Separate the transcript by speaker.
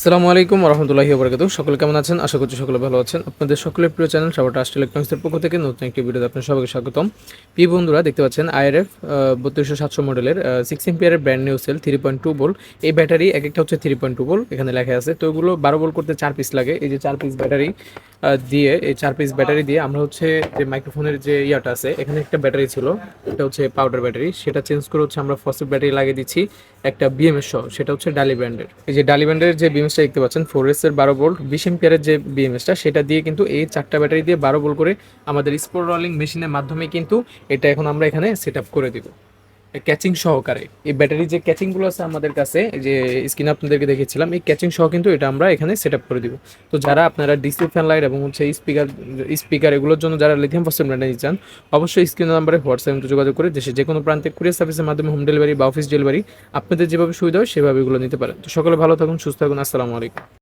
Speaker 1: আসসালামু আলাইকুম রহমতুল্লাহি বরকাত সকলে কেমন আছেন? আশা করছি সকলে ভালো আছেন। আপনাদের সকলের প্রিয় চ্যানেল সবার ট্রাস্ট ইলেকট্রনিক্সের পক্ষ থেকে নতুন একটি ভিডিওতে আপনার সবাইকে স্বাগতম। পি বন্ধুরা, দেখতে পাচ্ছেন আইআরএফ বত্রিশশো সাতশো মডেলের six এম্পিয়ারের brand new cell three point two বোল এই ব্যাটারি এক একটা হচ্ছে থ্রি পয়েন্ট টু বোল এখানে লেখা আছে। তো এগুলো বারো বোল করতে চার পিস লাগে। এই যে চার পিস ব্যাটারি দিয়ে, এই চার পিস ব্যাটারি দিয়ে আমরা হচ্ছে যে মাইক্রোফোনের যে ইয়াটা আছে, এখানে একটা ব্যাটারি ছিল, এটা হচ্ছে পাউডার ব্যাটারি সেটা চেঞ্জ করে হচ্ছে আমরা ফসিল ব্যাটারি লাগিয়ে দিচ্ছি একটা বিএমএস সহ, সেটা হচ্ছে ডালি ব্র্যান্ডের এই যে ডালি ব্র্যান্ডের যে বিএমএসটা দেখতে পাচ্ছেন ফোর এর বারো ভোল্ট বিশ এম্পিয়ারের যে বিএমএসটা সেটা দিয়ে কিন্তু এই চারটা ব্যাটারি দিয়ে বারো ভোল্ট করে আমাদের স্পোর রলিং মেশিনের মাধ্যমে কিন্তু এটা এখন আমরা এখানে সেট করে দিব। ক্যাচিং সহকারে। এই ব্যাটারি যে ক্যাচিংগুলো আছে আমাদের কাছে যে স্ক্রিনে আপনাদেরকে দেখিয়েছিলাম, এই ক্যাচিং সহ কিন্তু এটা আমরা এখানে সেট আপ করে দিব। তো যারা আপনারা ডিসি ফ্যান লাইট এবং হচ্ছে স্পিকার স্পিকার এগুলোর জন্য যারা লিথিয়াম ফসফেট ব্যাটারি চান, অবশ্যই স্ক্রিন নাম্বারে হোয়াটসঅ্যাপে যোগাযোগ করে দেশে যে কোনো প্রান্তে কুরিয়ার সার্ভিসের মাধ্যমে হোম ডেলিভারি বা অফিস ডেলিভারি আপনাদের যেভাবে সুবিধা হয় সেভাবে এগুলো নিতে পারেন। তো সকলে ভালো থাকুন, সুস্থ থাকুন, আসসালামু আলাইকুম।